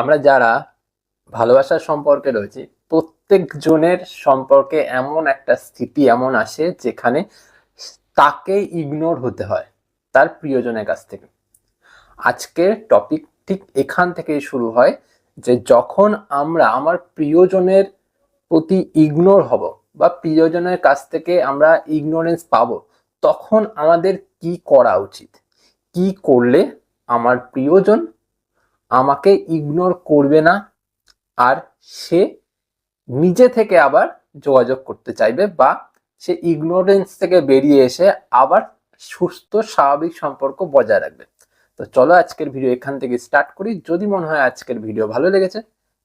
আমরা যারা ভালোবাসার সম্পর্কে রয়েছি প্রত্যেক জনের সম্পর্কে এমন একটা স্থিতি এমন আসে যেখানে তাকে ইগনোর হতে হয় তার প্রিয়জনের কাছ থেকে। আজকের টপিক ঠিক এখান থেকেই শুরু হয় যে যখন আমরা আমার প্রিয়জনের প্রতি ইগনোর হব বা প্রিয়জনের কাছ থেকে আমরা ইগনোরেন্স পাবো, তখন আমাদের কি করা উচিত? কি করলে আমার প্রিয়জন আমাকে ইগনোর করবে না, আর সে নিজে থেকে আবার যোগাযোগ করতে চাইবে বা সে ইগনোরেন্স থেকে বেরিয়ে এসে আবার সুস্থ, স্বাভাবিক সম্পর্ক বজায় রাখবে। তো চলো আজকের ভিডিও এখান থেকে স্টার্ট করি। যদি মনে হয় আজকের ভিডিও ভালো লেগেছে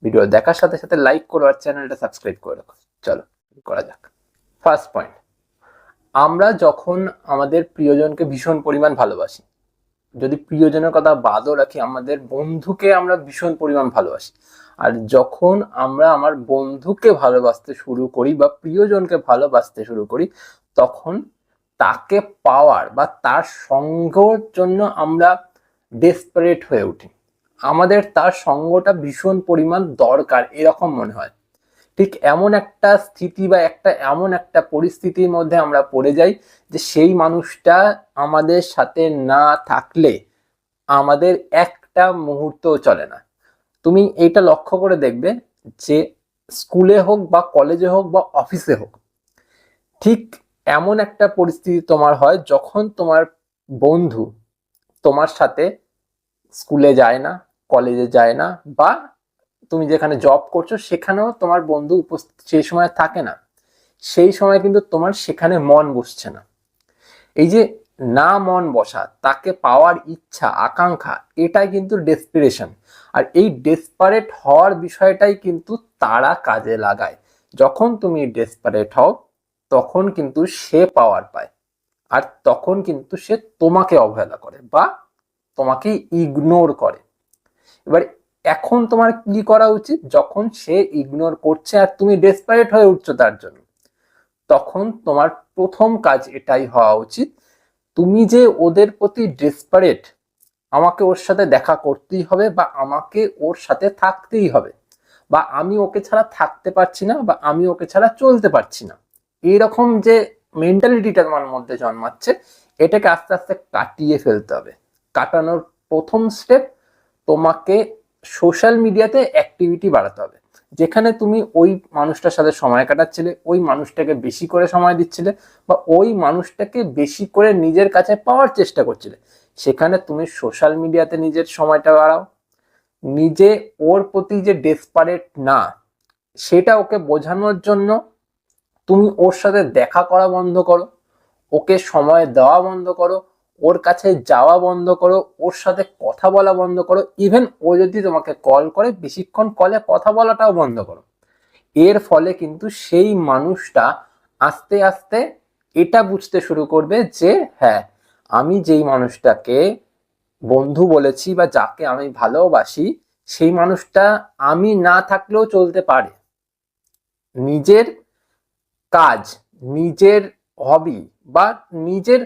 ভিডিও দেখার সাথে সাথে লাইক করো আর চ্যানেলটা সাবস্ক্রাইব করে রাখো। চলো, করা যাক। ফার্স্ট পয়েন্ট আমরা যখন আমাদের প্রিয়জনকে ভীষণ পরিমাণ ভালোবাসি যদি প্রিয়জনের কথা বাদও রাখি, আমাদের বন্ধুকে আমরা ভীষণ পরিমাণ ভালোবাসি। আর যখন আমরা আমার বন্ধুকে ভালোবাসতে শুরু করি বা প্রিয়জনকে ভালোবাসতে শুরু করি, তখন তাকে পাওয়ার বা তার সঙ্গর জন্য আমরা ডেসপারেট হয়ে উঠি। আমাদের তার সঙ্গটা ভীষণ পরিমাণ দরকার, এরকম মনে হয়। ঠিক এমন একটা স্থিতি বা একটা, এমন একটা পরিস্থিতির মধ্যে আমরা পড়ে যাই যে সেই মানুষটা আমাদের সাথে না থাকলে আমাদের একটা মুহূর্তও চলে না। তুমি এইটা লক্ষ্য করে দেখবে যে স্কুলে হোক বা কলেজে হোক বা অফিসে হোক, ঠিক এমন একটা পরিস্থিতি তোমার হয় যখন তোমার বন্ধু তোমার সাথে স্কুলে যায় না, কলেজে যায় না বা তুমি যেখানে জব করছ, সেখানেও তোমার বন্ধু উপস্থিত সেই সময় থাকে না। সেই সময় কিন্তু তোমার সেখানে মন বসছে না। এই যে না মন বসা, তাকে পাওয়ার ইচ্ছা, আকাঙ্ক্ষা, এটাই কিন্তু ডেসপিরেশন আর এই ডেসপারেট হওয়ার বিষয়টাই কিন্তু তারা কাজে লাগায়। যখন তুমি ডেসপারেট হও, তখন কিন্তু সে পাওয়ার পায়। আর তখন কিন্তু সে তোমাকে অবহেলা করে বা তোমাকে ইগনোর করে। এবার এখন তোমার কি করা উচিত? যখন সে ইগনোর করছে আর তুমি ডেসপারেট হয়ে উঠছো তার জন্য, তখন তোমার প্রথম কাজ এটাই হওয়া উচিত। তুমি যে ওদের প্রতি ডেসপারেট আমাকে ওর সাথে দেখা করতেই হবে বা আমাকে ওর সাথে থাকতেই হবে বা আমি ওকে ছাড়া থাকতে পারছি না বা আমি ওকে ছাড়া চলতে পারছি না। এইরকম যে মেন্টালিটিটা তোমার মধ্যে জন্মাচ্ছে, এটাকে আস্তে আস্তে কাটিয়ে ফেলতে হবে। কাটানোর প্রথম স্টেপ তোমাকে সোশ্যাল মিডিয়াতে অ্যাক্টিভিটি বাড়াতে হবে। যেখানে তুমি ওই মানুষটার সাথে সময় কাটাচ্ছিলে, ওই মানুষটাকে বেশি করে সময় দিচ্ছিলে বা ওই মানুষটাকে বেশি করে নিজের কাছে পাওয়ার চেষ্টা করছিলে। সেখানে তুমি সোশ্যাল মিডিয়াতে নিজের সময়টা বাড়াও। নিজে ওর প্রতি যে ডেসপারেট না, সেটা ওকে বোঝানোর জন্য তুমি ওর সাথে দেখা করা বন্ধ করো। ওকে সময় দেওয়া বন্ধ করো। ওর কাছে যাওয়া বন্ধ করো, ওর সাথে কথা বলা বন্ধ করো ইভেন ও যদি তোমাকে কল করে, বেশিক্ষণ কলে কথা বলাটাও বন্ধ করো। এর ফলে কিন্তু সেই মানুষটা আস্তে আস্তে এটা বুঝতে শুরু করবে যে হ্যাঁ আমি যেই মানুষটাকে বন্ধু বলেছি বা যাকে আমি ভালোবাসি, সেই মানুষটা আমি না থাকলেও চলতে পারে। নিজের কাজ, নিজের হবি বা নিজের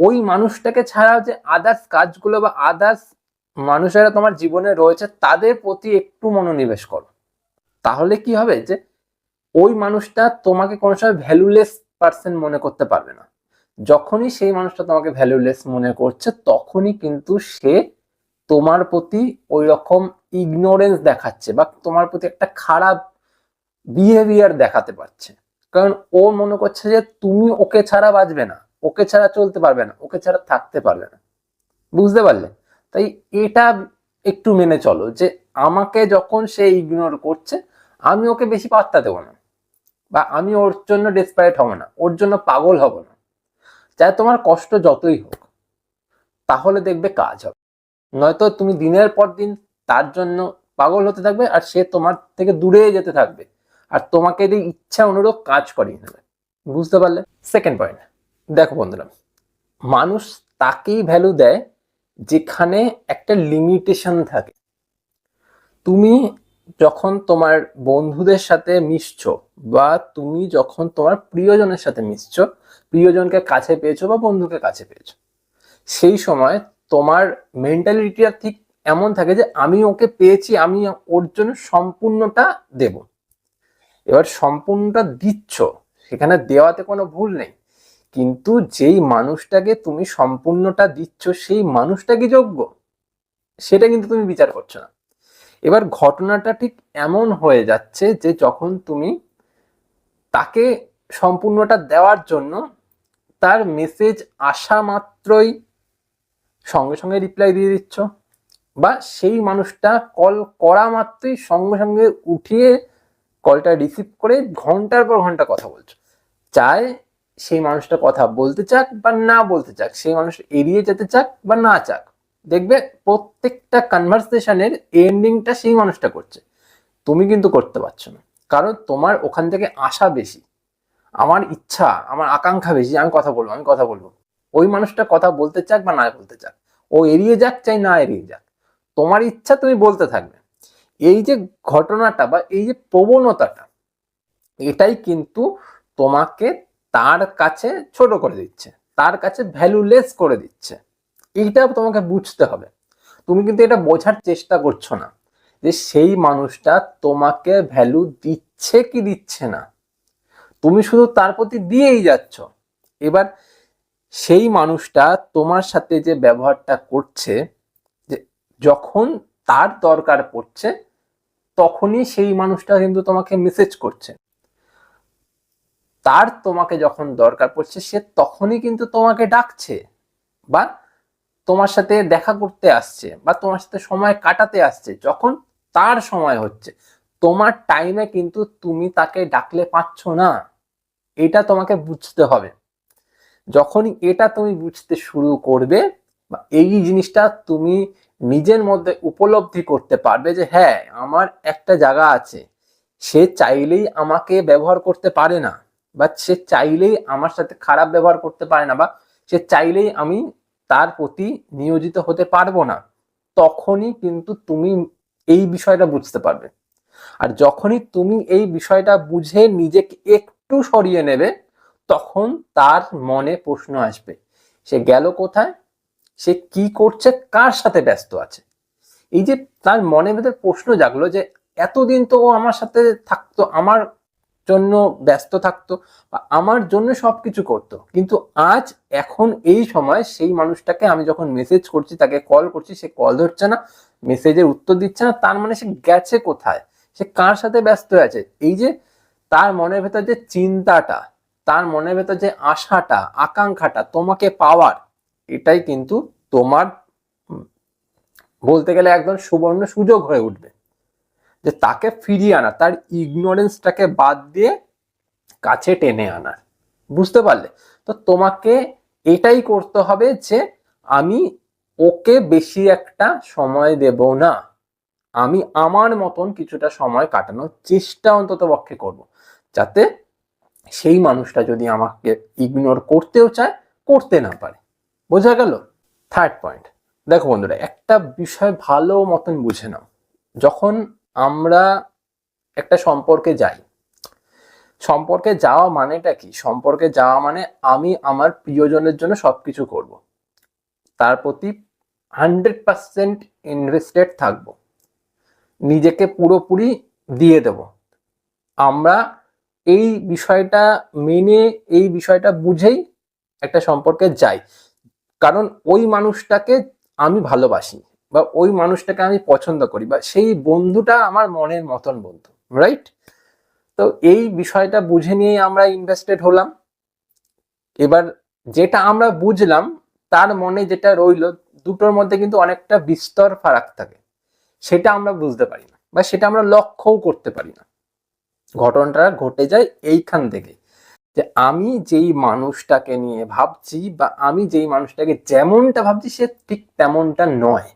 ওই মানুষটাকে ছাড়া যে আদার্স কাজগুলো বা আদার্স মানুষেরা তোমার জীবনে রয়েছে, তাদের প্রতি একটু মনোনিবেশ করো। তাহলে কি হবে যে ওই মানুষটা তোমাকে কোনো সময় ভ্যালুলেস পার্সন মনে করতে পারবে না। যখনই সেই মানুষটা তোমাকে ভ্যালুলেস মনে করছে, তখনই কিন্তু সে তোমার প্রতি ওই রকম ইগনোরেন্স দেখাচ্ছে বা তোমার প্রতি একটা খারাপ বিহেভিয়ার দেখাতে পারছে। কারণ ও মনে করছে যে তুমি ওকে ছাড়া বাঁচবে না। ওকে ছাড়া চলতে পারবে না, ওকে ছাড়া থাকতে পারবে না। বুঝতে পারলে? তাই এটা একটু মেনে চলো যে আমাকে যখন সে ইগনোর করছে, আমি ওকে বেশি পাত্তা দেবো না বা আমি ওর জন্য ডেসপারেট হব না, ওর জন্য পাগল হব না। চাই তোমার কষ্ট যতই হোক, তাহলে দেখবে কাজ হবে। নয়তো তুমি দিনের পর দিন তার জন্য পাগল হতে থাকবে আর সে তোমার থেকে দূরে যেতে থাকবে। আর তোমাকে দিয়ে ইচ্ছা অনুরূপ কাজ করিয়ে নেবে। বুঝতে পারলে? সেকেন্ড পয়েন্ট দেখো বন্ধুরা, মানুষ তাকেই ভ্যালু দেয় যেখানে একটা লিমিটেশন থাকে। তুমি যখন তোমার বন্ধুদের সাথে মিশছো বা তুমি যখন তোমার প্রিয়জনের সাথে মিশছো, প্রিয়জনকে কাছে পেয়েছ বা বন্ধুকে কাছে পেয়েছ, সেই সময় তোমার মেন্টালিটিটা ঠিক এমন থাকে যে আমি ওকে পেয়েছি, আমি ওর জন্য সম্পূর্ণটা দেব। এবার সম্পূর্ণটা দিচ্ছ, সেখানে দেওয়াতে কোনো ভুল নেই। কিন্তু যেই মানুষটাকে তুমি সম্পূর্ণটা দিচ্ছ, সেই মানুষটা কি যোগ্য? সেটা কিন্তু তুমি বিচার করছ না। এবার ঘটনাটা ঠিক এমন হয়ে যাচ্ছে যে যখন তুমি তাকে সম্পূর্ণটা দেওয়ার জন্য তার মেসেজ আসা মাত্রই সঙ্গে সঙ্গে রিপ্লাই দিয়ে দিচ্ছ বা সেই মানুষটা কল করা মাত্রই সঙ্গে সঙ্গে উঠিয়ে কলটা রিসিভ করে ঘণ্টার পর ঘণ্টা কথা বলছো। চায় সেই মানুষটা কথা বলতে চাক বা না বলতে চাক, সেই মানুষ এড়িয়ে যেতে চাক বা না চাক। দেখবে প্রত্যেকটা কনভারসেশনের এন্ডিংটা সেই মানুষটা করছে। তুমি কিন্তু করতে পারছ না। কারণ তোমার ওখান থেকে আশা বেশি, আমার ইচ্ছা, আমার আকাঙ্ক্ষা বেশি, আমি কথা বলব, আমি কথা বলব। ওই মানুষটা কথা বলতে চাক বা না বলতে চাক। ও এড়িয়ে যাক চাই না এড়িয়ে যাক। তোমার ইচ্ছা, তুমি বলতে থাকবে। এই যে ঘটনাটা বা এই যে প্রবণতাটা, এটাই কিন্তু তোমাকে তার কাছে ছোট করে দিচ্ছে, তার কাছে ভ্যালুলেস করে দিচ্ছে। এইটা তোমাকে বুঝতে হবে। তুমি কিন্তু এটা বোঝার চেষ্টা করছ না যে সেই মানুষটা তোমাকে ভ্যালু দিচ্ছে কি দিচ্ছে না। তুমি শুধু তার প্রতি দিয়েই যাচ্ছ। এবার সেই মানুষটা তোমার সাথে যে ব্যবহারটা করছে, যে যখন তার দরকার পড়ছে, তখনই সেই মানুষটা কিন্তু তোমাকে মেসেজ করছে। তার তোমাকে যখন দরকার পড়ছে, সে তখনই কিন্তু তোমাকে ডাকছে বা তোমার সাথে দেখা করতে আসছে বা তোমার সাথে সময় কাটাতে আসছে। যখন তার সময় হচ্ছে, তোমার টাইমে কিন্তু তুমি তাকে ডাকলে পাচ্ছ না। এটা তোমাকে বুঝতে হবে। যখন এটা তুমি বুঝতে শুরু করবে বা এই জিনিসটা তুমি নিজের মধ্যে উপলব্ধি করতে পারবে যে হ্যাঁ আমার একটা জায়গা আছে। সে চাইলেই আমাকে ব্যবহার করতে পারে না। বা সে চাইলেই আমার সাথে খারাপ ব্যবহার করতে পারে না বা সে চাইলেই আমি তার প্রতি নিয়োজিত হতে পারব না, তখনই কিন্তু তুমি এই বিষয়টা বুঝতে পারবে। আর যখনই তুমি এই বিষয়টা বুঝে নিজেকে একটু সরিয়ে নেবে, তখন তার মনে প্রশ্ন আসবে, সে গেল কোথায়? সে কি করছে? কার সাথে ব্যস্ত আছে? এই যে তার মনের ভেতর প্রশ্ন জাগলো যে, এতদিন তো ও আমার সাথে থাকতো, আমার জন্য ব্যস্ত থাকতো বা আমার জন্য সবকিছু করতো। কিন্তু আজ এখন এই সময় সেই মানুষটাকে আমি যখন মেসেজ করছি, তাকে কল করছি, সে কল ধরছে না মেসেজের উত্তর দিচ্ছে না, তার মানে সে গেছে কোথায়? সে কার সাথে ব্যস্ত আছে? এই যে তার মনের ভেতর যে চিন্তাটা, তার মনের ভেতর যে আশাটা, আকাঙ্ক্ষাটা, তোমাকে পাওয়ার, এটাই কিন্তু তোমার বলতে গেলে একদম সুবর্ণ সুযোগ হয়ে উঠবে। যে তাকে ফিরিয়ে আনা, তার ইগনোরেন্সটাকে বাদ দিয়ে কাছে টেনে আনার বুঝতে পারলে? তো তোমাকে এটাই করতে হবে যে আমি ওকে বেশি একটা সময় দেব না। আমি আমার মতন কিছুটা সময় কাটানোর চেষ্টা অন্তত পক্ষে করব। যাতে সেই মানুষটা যদি আমাকে ইগনোর করতেও চায়, করতে না পারে। বোঝা গেল? থার্ড পয়েন্ট দেখো বন্ধুরা, একটা বিষয় ভালো মতন বুঝে নাও। যখন আমরা একটা সম্পর্কে যাই। সম্পর্কে যাওয়া মানেটা কি? সম্পর্কে যাওয়া মানে আমি আমার প্রিয়জনের জন্য সবকিছু করব। তার প্রতি হান্ড্রেড পার্সেন্ট ইনভেস্টেড থাকব। নিজেকে পুরোপুরি দিয়ে দেব। আমরা এই বিষয়টা মেনে, এই বিষয়টা বুঝেই একটা সম্পর্কে যাই। কারণ ওই মানুষটাকে আমি ভালোবাসি। বা ওই মানুষটাকে আমি পছন্দ করি বা সেই বন্ধুটা আমার মনের মতন বন্ধু রাইট তো এই বিষয়টা বুঝে নিয়েই আমরা ইনভেস্টেড হলাম। এবার যেটা আমরা বুঝলাম, তার মনে যেটা রইল, দুটোর মধ্যে কিন্তু অনেকটা বিস্তর ফারাক থাকে। সেটা আমরা বুঝতে পারি না বা সেটা আমরা লক্ষ্যও করতে পারি না। ঘটনাটা ঘটে যায় এইখান থেকে যে আমি যেই মানুষটাকে নিয়ে ভাবছি বা আমি যেই মানুষটাকে যেমনটা ভাবছি, সে ঠিক তেমনটা নয়।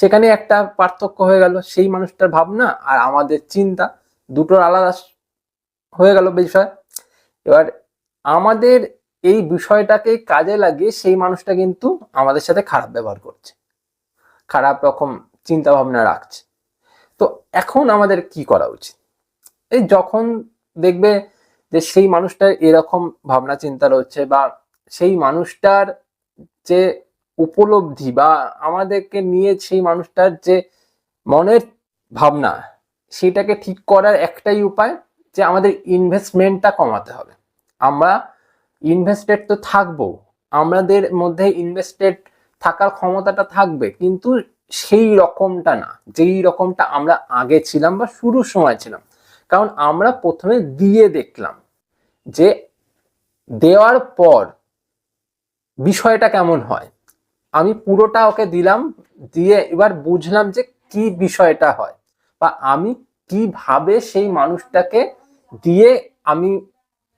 সেখানে একটা পার্থক্য হয়ে গেল, সেই মানুষটার ভাবনা আর আমাদের চিন্তা দুটোর আলাদা হয়ে গেল বিষয়। এবার আমাদের এই বিষয়টাকে কাজে লাগিয়ে সেই মানুষটা কিন্তু আমাদের সাথে খারাপ ব্যবহার করছে, খারাপ রকম চিন্তা ভাবনা রাখছে। তো এখন আমাদের কি করা উচিত? এই যখন দেখবে যে সেই মানুষটার এরকম ভাবনা চিন্তা রয়েছে বা সেই মানুষটার যে উপলব্ধি বা আমাদেরকে নিয়ে সেই মানুষটার যে মনের ভাবনা, সেটাকে ঠিক করার একটাই উপায় যে আমাদের ইনভেস্টমেন্টটা কমাতে হবে। আমরা ইনভেস্টেড তো থাকব, আমাদের মধ্যে ইনভেস্টেড থাকার ক্ষমতাটা থাকবে, কিন্তু সেই রকমটা না। যেই রকমটা আমরা আগে ছিলাম বা শুরুর সময় ছিলাম। কারণ আমরা প্রথমে দিয়ে দেখলাম যে দেওয়ার পর বিষয়টা কেমন হয় আমি পুরোটা ওকে দিলাম, দিয়ে এবার বুঝলাম যে কি বিষয়টা হয় বা আমি কীভাবে সেই মানুষটাকে দিয়ে আমি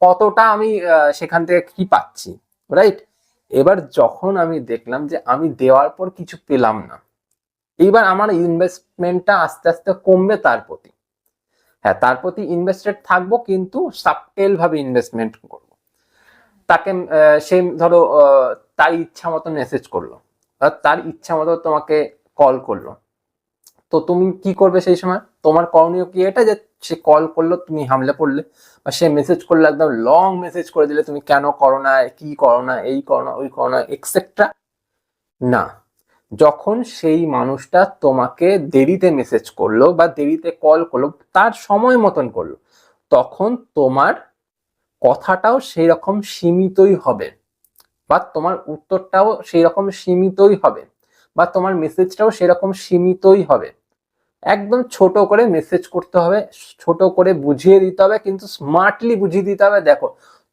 কতটা আমি সেখান থেকে কি পাচ্ছি রাইট এবার যখন আমি দেখলাম যে আমি দেওয়ার পর কিছু পেলাম না এইবার আমার ইনভেস্টমেন্টটা আস্তে আস্তে কমবে তার প্রতি। হ্যাঁ তার প্রতি ইনভেস্টেড থাকব কিন্তু সাবটেল ভাবে ইনভেস্টমেন্ট করব। তাকে সে ধরো তার ইচ্ছা মতো মেসেজ করল। তার ইচ্ছা মতো তোমাকে কল করল। তো তুমি কি করবে সেই সময়? তোমার করণীয় কি এটা? যে সে কল করল, তুমি হামলে পড়লে বা সে মেসেজ করল, একদম লং মেসেজ করে দিলে, তুমি কেন করো না? কি করো না? এই করো না, ওই করো না এক্সেট্রা না। যখন সেই মানুষটা তোমাকে দেরিতে মেসেজ করল বা দেরিতে কল করল, তার সময় মতন করল, তখন তোমার কথাটাও সেই রকম সীমিতই হবে। বা তোমার উত্তরটাও সেই রকম সীমিতই হবে, বা তোমার মেসেজটাও সেরকম সীমিতই হবে। একদম ছোট করে মেসেজ করতে হবে, ছোট করে বুঝিয়ে দিতে হবে, কিন্তু স্মার্টলি বুঝিয়ে দিতে হবে, দেখো,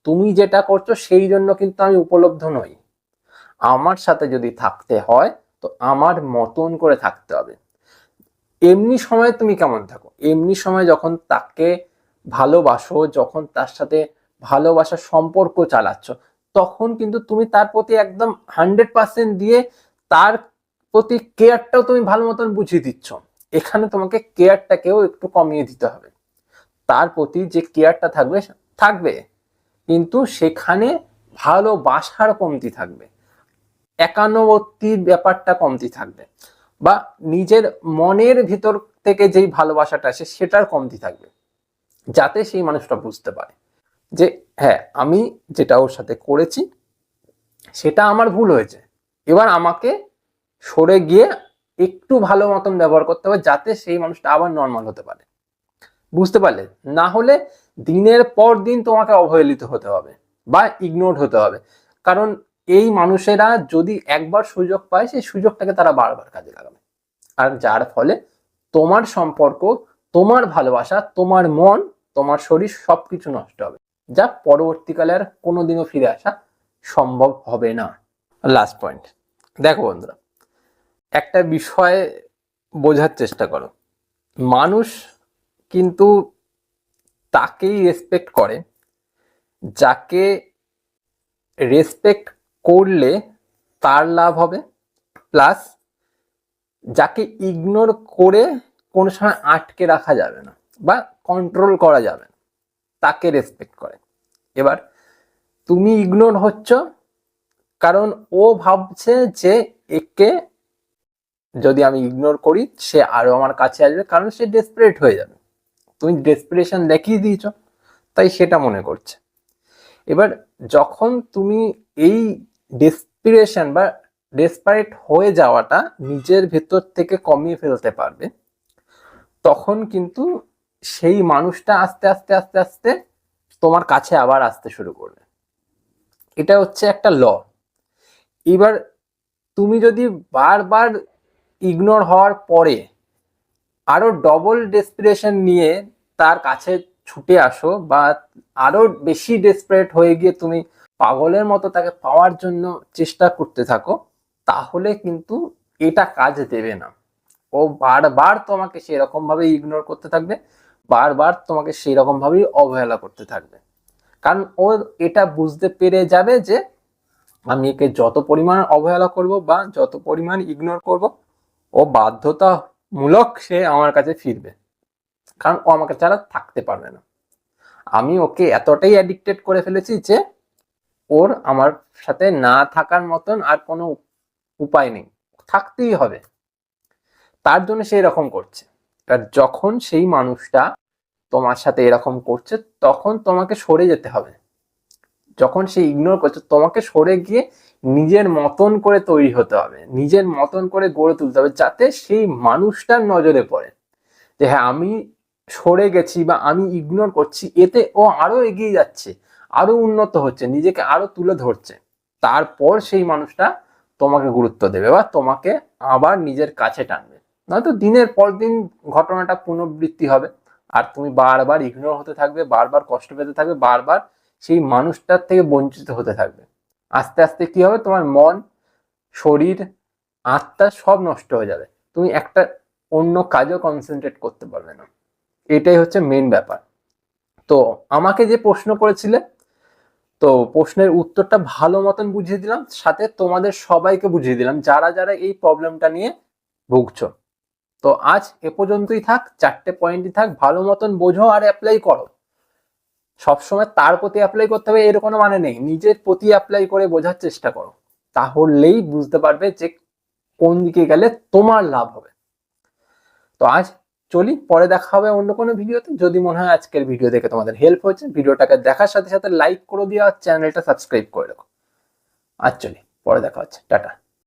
তুমি যেটা করছ সেই জন্য কিন্তু আমি উপলব্ধ নই। আমার সাথে যদি থাকতে হয়, তো আমার মতন করে থাকতে হবে। এমনি সময় তুমি কেমন থাকো? এমনি সময় যখন তাকে ভালোবাসো, যখন তার সাথে ভালোবাসার সম্পর্ক চালাচ্ছ তখন কিন্তু তুমি তার প্রতি একদম হান্ড্রেড পার্সেন্ট দিয়ে তার প্রতি কেয়ারটাও তুমি ভালো মতন বুঝিয়ে দিচ্ছ। এখানে তোমাকে কেয়ারটাকেও একটু কমিয়ে দিতে হবে। তার প্রতি যে কেয়ারটা থাকবে থাকবে। কিন্তু সেখানে ভালোবাসার কমতি থাকবে। একান্নবর্তীর ব্যাপারটা কমতি থাকবে। বা নিজের মনের ভিতর থেকে যেই ভালোবাসাটা আসে, সেটার কমতি থাকবে। যাতে সেই মানুষটা বুঝতে পারে। যে হ্যাঁ আমি যেটা ওর সাথে করেছি, সেটা আমার ভুল হয়েছে। এবার আমাকে সরে গিয়ে একটু ভালো মতন ব্যবহার করতে হবে যাতে সেই মানুষটা আবার নর্মাল হতে পারে। বুঝতে পারলে? না হলে দিনের পর দিন তোমাকে অবহেলিত হতে হবে বা ইগনোর হতে হবে। কারণ এই মানুষেরা যদি একবার সুযোগ পায়, সেই সুযোগটাকে তারা বারবার কাজে লাগাবে। আর যার ফলে তোমার সম্পর্ক, তোমার ভালোবাসা, তোমার মন, তোমার শরীর সবকিছু নষ্ট হবে। যা পরবর্তীকালে আর কোনোদিনও ফিরে আসা সম্ভব হবে না। লাস্ট পয়েন্ট দেখো বন্ধুরা, একটা বিষয় বোঝার চেষ্টা করো। মানুষ কিন্তু তাকেই রেসপেক্ট করে, যাকে রেসপেক্ট করলে তার লাভ হবে প্লাস যাকে ইগনোর করে কোনো সময় আটকে রাখা যাবে না বা কন্ট্রোল করা যাবে না। তাকে রেসপেক্ট করে। এবার তুমি ইগনোর হচ্ছ, কারণ ও ভাবছে যে একে যদি আমি ইগনোর করি, সে আরও আমার কাছে আসবে, কারণ সে ডেসপারেট হয়ে যাবে। তুমি ডেসপিরেশন দেখিয়ে দিয়েছ, তাই সেটা মনে করছে। এবার যখন তুমি এই ডেসপিরেশন বা ডেসপারেট হয়ে যাওয়াটা নিজের ভেতর থেকে কমিয়ে ফেলতে পারবে, তখন কিন্তু সেই মানুষটা আস্তে আস্তে আস্তে আস্তে তোমার কাছে আবার আসতে শুরু করবে। এটা হচ্ছে একটা ল। এবার তুমি যদি বারবার ইগনোর হওয়ার পরে আরও ডবল ডেসপিরেশন নিয়ে তার কাছে ছুটে আসো বা আরও বেশি ডেসপারেট হয়ে গিয়ে তুমি পাগলের মতো তাকে পাওয়ার জন্য চেষ্টা করতে থাকো, তাহলে কিন্তু এটা কাজ দেবে না। ও বারবার তোমাকে সেরকম ভাবে ইগনোর করতে থাকবে। বারবার তোমাকে সেই রকম ভাবেই অবহেলা করতে থাকবে। কারণ ও এটা বুঝতে পেরে যাবে যে, আমি একে যত পরিমাণ অবহেলা করব বা যত পরিমাণ ইগনোর করব, ও বাধ্যতামূলক সে আমার কাছে ফিরবে। কারণ ও আমাকে ছাড়া থাকতে পারবে না। আমি ওকে এতটাই অ্যাডিক্টেড করে ফেলেছি যে, ওর আমার সাথে না থাকার মতন আর কোনো উপায় নেই। থাকতেই হবে। তার জন্য সে এরকম করছে। আর যখন সেই মানুষটা তোমার সাথে এরকম করছে, তখন তোমাকে সরে যেতে হবে। যখন সে ইগনোর করছে, তোমাকে সরে গিয়ে নিজের মতন করে তৈরি হতে হবে। নিজের মতন করে গড়ে তুলতে হবে, যাতে সেই মানুষটার নজরে পড়ে। যে হ্যাঁ আমি সরে গেছি বা আমি ইগনোর করছি, এতে ও আরও এগিয়ে যাচ্ছে, আরও উন্নত হচ্ছে, নিজেকে আরও তুলে ধরছে। তারপর সেই মানুষটা তোমাকে গুরুত্ব দেবে বা তোমাকে আবার নিজের কাছে টানবে। নয়তো দিনের পর দিন ঘটনাটা পুনরাবৃত্তি হবে। আর তুমি বারবার ইগনোর হতে থাকবে, বারবার কষ্ট পেতে থাকবে, বারবার সেই মানুষটার থেকে বঞ্চিত হতে থাকবে। আস্তে আস্তে কি হবে? তোমার মন, শরীর, আত্মা সব নষ্ট হয়ে যাবে। তুমি একটা অন্য কাজও কনসেন্ট্রেট করতে পারবে না। এটাই হচ্ছে মেন ব্যাপার। তো আমাকে যে প্রশ্ন করেছিলে, তো প্রশ্নের উত্তরটা ভালো মতন বুঝিয়ে দিলাম, সাথে তোমাদের সবাইকে বুঝিয়ে দিলাম, যারা যারা এই প্রবলেমটা নিয়ে ভুগছো। তো আজ এ পর্যন্তই থাক, চারটে পয়েন্টই থাক, ভালো মতন বোঝো আর অ্যাপ্লাই করো। সবসময় তার প্রতি অ্যাপ্লাই করতে হবে, এর কোনো মানে নেই। নিজের প্রতি অ্যাপ্লাই করে বোঝার চেষ্টা করো। তাহলেই বুঝতে পারবে যে কোন দিকে গেলে তোমার লাভ হবে। তো আজ চলি, পরে দেখা হবে অন্য কোনো ভিডিওতে। যদি মনে হয় আজকের ভিডিও দেখে তোমাদের হেল্প হয়েছে, ভিডিওটাকে দেখার সাথে সাথে লাইক করে দিয়ে আর চ্যানেলটা সাবস্ক্রাইব করে রাখো। আজ চলি, পরে দেখা হচ্ছে। টাটা।